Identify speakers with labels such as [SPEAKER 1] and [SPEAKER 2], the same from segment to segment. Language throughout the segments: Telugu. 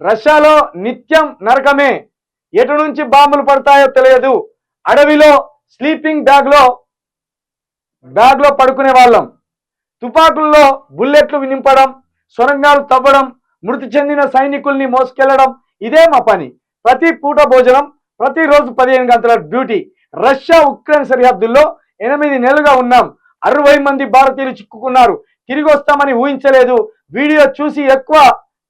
[SPEAKER 1] రష్యాలో నిత్యం నరకమే ఎటు నుంచి బాంబులు పడతాయో తెలియదు. అడవిలో స్లీపింగ్ బ్యాగ్లో బ్యాగ్లో పడుకునే వాళ్ళం. తుపాకుల్లో బుల్లెట్లు నింపడం సొరంగాలు తవ్వడం మృతి చెందిన సైనికుల్ని మోసుకెళ్ళడం ఇదే మా పని. ప్రతి పూట భోజనం ప్రతిరోజు పదిహేను గంటల డ్యూటీ. రష్యా ఉక్రెయిన్ సరిహద్దుల్లో ఎనిమిది నెలలుగా ఉన్నాం. అరవై మంది భారతీయులు చిక్కుకున్నారు. తిరిగి వస్తామని ఊహించలేదు. వీడియో చూసి ఎక్కువ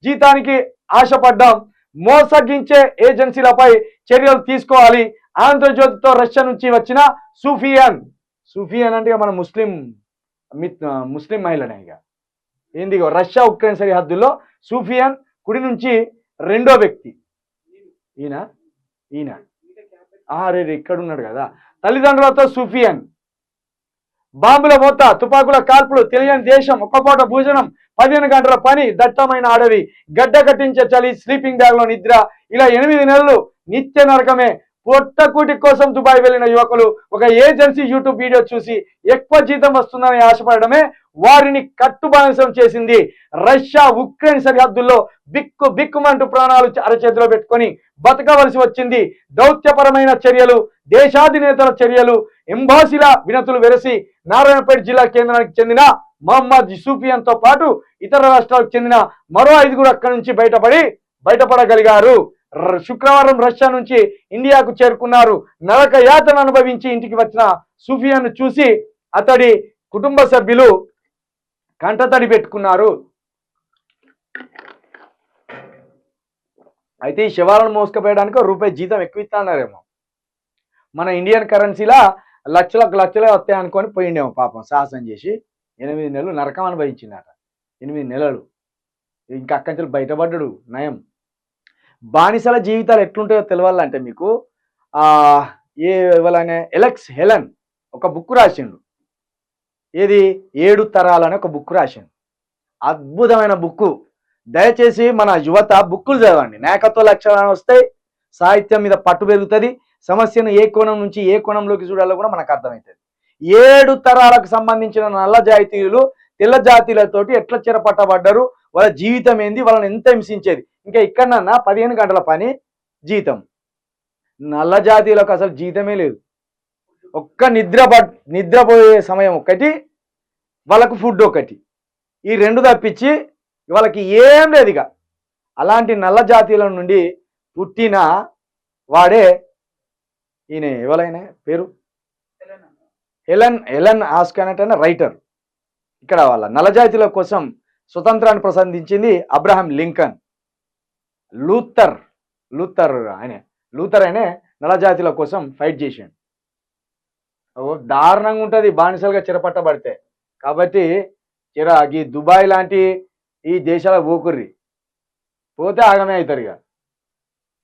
[SPEAKER 1] జీతానికి ఆశపడ్డాం. మోసగించే ఏజెన్సీలపై చర్యలు తీసుకోవాలి. ఆంధ్రజ్యోతితో రష్యా నుంచి వచ్చిన సూఫియాన్. సూఫియాన్ అంటే ఇక మన ముస్లిం మిత్ ముస్లిం మహిళనే ఇక. ఏంది రష్యా ఉక్రెయిన్ సరిహద్దుల్లో సూఫియాన్ కుడి నుంచి రెండో వ్యక్తి. ఈయన? ఈయన. రే ఇక్కడ ఉన్నాడు కదా. తల్లిదండ్రులతో సూఫియాన్. బాంబుల మోత తుపాకుల కాల్పులు తెలియని దేశం ఒక్కపూట భోజనం పదిహేను గంటల పని దట్టమైన అడవి గడ్డ కట్టించే చలి స్లీపింగ్ బ్యాగ్లో నిద్ర ఇలా ఎనిమిది నెలలు నిత్య నరకమే. పొట్టకూటి కోసం దుబాయ్ వెళ్ళిన యువకులు ఒక ఏజెన్సీ యూట్యూబ్ వీడియో చూసి ఎక్కువ జీతం వస్తుందని ఆశపడమే వారిని కట్టుబానిసం చేసింది. రష్యా ఉక్రెయిన్ సరిహద్దుల్లో బిక్కు బిక్కుమంటూ ప్రాణాలు అరచేతిలో పెట్టుకొని బతకవలసి వచ్చింది. దౌత్యపరమైన చర్యలు దేశాధినేతల చర్యలు ఎంబాసీల వినతులు వెరసి నారాయణపేట జిల్లా కేంద్రానికి చెందిన మహమ్మద్ యూసుఫియన్తో పాటు ఇతర రాష్ట్రాలకు చెందిన మరో ఐదుగురు అక్కడి నుంచి బయటపడి బయటపడగలిగారు. ర- శుక్రవారం రష్యా నుంచి ఇండియాకు చేరుకున్నారు. నరక యాతన అనుభవించి ఇంటికి వచ్చిన సూఫియాను చూసి అతడి కుటుంబ సభ్యులు కంటతడి పెట్టుకున్నారు. అయితే ఈ శవాలను మోసుకుపోయడానికి రూపాయి జీతం ఎక్కువ ఇస్తాన్నారేమో మన ఇండియన్ కరెన్సీలా లక్షలకు లక్షలే వస్తాయి అనుకొని పోయిండేమో పాపం సాహసం చేసి. ఎనిమిది నెలలు నరకం అనుభవించిందట. ఎనిమిది నెలలు. ఇంకా అక్కడి నుంచి బయటపడ్డాడు నయం. బానిసల జీవితాలు ఎట్లుంటాయో తెలవాలంటే మీకు ఏ ఇవ్వాలనే ఎలెక్స్ హెలన్ ఒక బుక్ రాసిండు. ఏది? ఏడు తరాలని ఒక బుక్ రాసిండు. అద్భుతమైన బుక్. దయచేసి మన యువత బుక్కులు చదవండి. నేకతో లక్షణాలు వస్తాయి. సాహిత్యం మీద పట్టు పెరుగుతుంది. సమస్యను ఏ కోణం నుంచి ఏ కోణంలోకి చూడాలో కూడా మనకు అర్థమవుతుంది. ఏడు తరాలకు సంబంధించిన నల్ల జాతీయులు తెల్ల జాతీయులతోటి ఎట్లా చెరపట్టబడ్డారు వాళ్ళ జీవితం ఏంది వాళ్ళని ఎంత హింసించేది. ఇంకా ఇక్కడన్నా పదిహేను గంటల పని జీతం. నల్ల జాతీయులకు అసలు జీతమే లేదు. ఒక్క నిద్ర పడ్ నిద్రపోయే సమయం ఒకటి వాళ్ళకు ఫుడ్ ఒకటి ఈ రెండు తప్పించి వాళ్ళకి ఏం లేదు ఇక. అలాంటి నల్ల జాతీయుల నుండి పుట్టిన వాడే ఈయన ఎవరైనా పేరు? హెలన్ హెలన్ ఆస్కాన్ అంటే రైటర్ ఇక్కడ వాళ్ళ నల్లజాతిల కోసం స్వతంత్రాన్ని ప్రసాదించింది అబ్రహాం లింకన్. లూథర్ లూథర్ ఆయన లూథర్ ఆయనే నల్లజాతిల కోసం ఫైట్ చేసాడు. దారుణంగా ఉంటుంది బానిసలుగా చెరపట్టబడితే. కాబట్టి చెర ఈ దుబాయ్ లాంటి ఈ దేశాల పోకుర్రి పోతే ఆగమే అవుతారు ఇక.